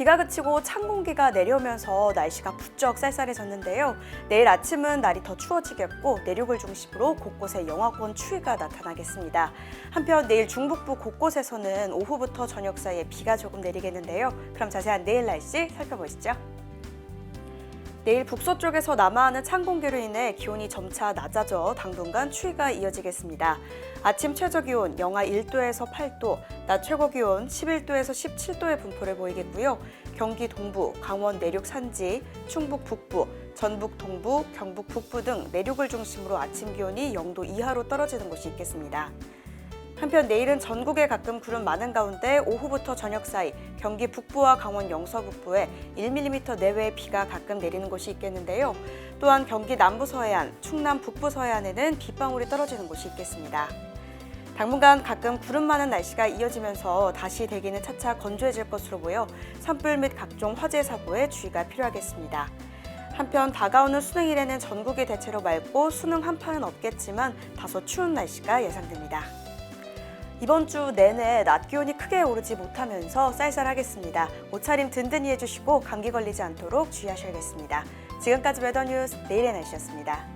비가 그치고 찬 공기가 내려오면서 날씨가 부쩍 쌀쌀해졌는데요. 내일 아침은 날이 더 추워지겠고 내륙을 중심으로 곳곳에 영하권 추위가 나타나겠습니다. 한편 내일 중북부 곳곳에서는 오후부터 저녁 사이에 비가 조금 내리겠는데요. 그럼 자세한 내일 날씨 살펴보시죠. 내일 북서쪽에서 남하하는 찬 공기로 인해 기온이 점차 낮아져 당분간 추위가 이어지겠습니다. 아침 최저 기온 영하 1도에서 8도, 낮 최고 기온 11도에서 17도의 분포를 보이겠고요. 경기 동부, 강원 내륙 산지, 충북 북부, 전북 동부, 경북 북부 등 내륙을 중심으로 아침 기온이 0도 이하로 떨어지는 곳이 있겠습니다. 한편 내일은 전국에 가끔 구름 많은 가운데 오후부터 저녁 사이 경기 북부와 강원 영서 북부에 1mm 내외의 비가 가끔 내리는 곳이 있겠는데요. 또한 경기 남부 서해안, 충남 북부 서해안에는 빗방울이 떨어지는 곳이 있겠습니다. 당분간 가끔 구름 많은 날씨가 이어지면서 다시 대기는 차차 건조해질 것으로 보여 산불 및 각종 화재 사고에 주의가 필요하겠습니다. 한편 다가오는 수능일에는 전국이 대체로 맑고 수능 한파는 없겠지만 다소 추운 날씨가 예상됩니다. 이번 주 내내 낮 기온이 크게 오르지 못하면서 쌀쌀하겠습니다. 옷차림 든든히 해주시고 감기 걸리지 않도록 주의하셔야겠습니다. 지금까지 웨더뉴스 내일의 날씨였습니다.